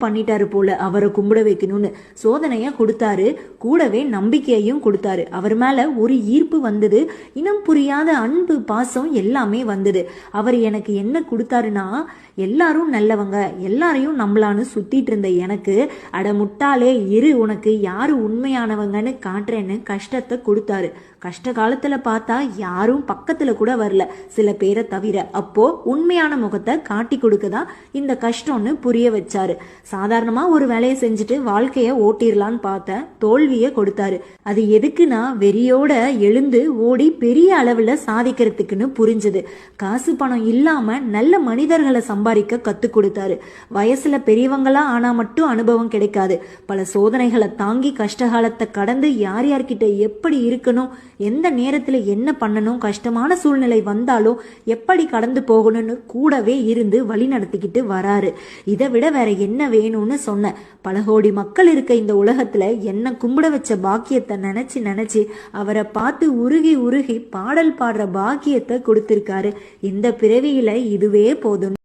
பண்ணிட்டாரு போல அவரை கும்பிட வைக்கணும்னு சோதனைய கொடுத்தாரு. கூடவே நம்பிக்கையையும் கொடுத்தாரு. அவர் மேல ஒரு ஈர்ப்பு வந்தது. இனம் புரியாத அன்பு பாசம் எல்லாமே வந்தது. அவர் எனக்கு என்ன கொடுத்தாருன்னா எல்லாரும் நல்லவங்க எல்லாரையும் நம்பலான்னு சுத்திட்டு இருந்த எனக்கு அட முட்டாளே இரு உனக்கு யாரு உண்மையானவங்கன்னு காட்டுறேன்னு கஷ்டத்தை கொடுத்தாரு. கஷ்ட காலத்துல பார்த்தா யாரும் பக்கத்துல கூட வரல சில பேரை தவிர. அப்போ உண்மையான முகத்தை காட்டி கொடுக்கதான் இந்த கஷ்டம்னு புரிய வச்சாரு. சாதாரணமாக ஒரு வேலையை செஞ்சுட்டு வாழ்க்கையை ஓட்டிடலான்னு பார்த்த தோல்வியை கொடுத்தாரு. அது எதுக்குன்னா வெறியோட எழுந்து ஓடி பெரிய அளவில் சாதிக்கிறதுக்குன்னு புரிஞ்சது. காசு பணம் இல்லாமல் நல்ல மனிதர்களை சம்பாதிக்க கற்றுக் கொடுத்தாரு. வயசில் பெரியவங்களாக ஆனால் மட்டும் அனுபவம் கிடைக்காது. பல சோதனைகளை தாங்கி கஷ்டகாலத்தை கடந்து யார் யார்கிட்ட எப்படி இருக்கணும் எந்த நேரத்தில் என்ன பண்ணணும் கஷ்டமான சூழ்நிலை வந்தாலும் எப்படி கடந்து போகணும்னு கூடவே இருந்து வழி நடத்திக்கிட்டு வராரு. இதை விட வேற என்ன வேணும்னு சொன்னேன். பல கோடி மக்கள் இருக்க இந்த உலகத்துல என்ன கும்பிட வச்ச பாக்கியத்தை நினைச்சு நினைச்சு அவரை பார்த்து உருகி உருகி பாடல் பாடுற பாக்கியத்தை கொடுத்திருக்காரு. இந்த பிறவியில இதுவே போதும்.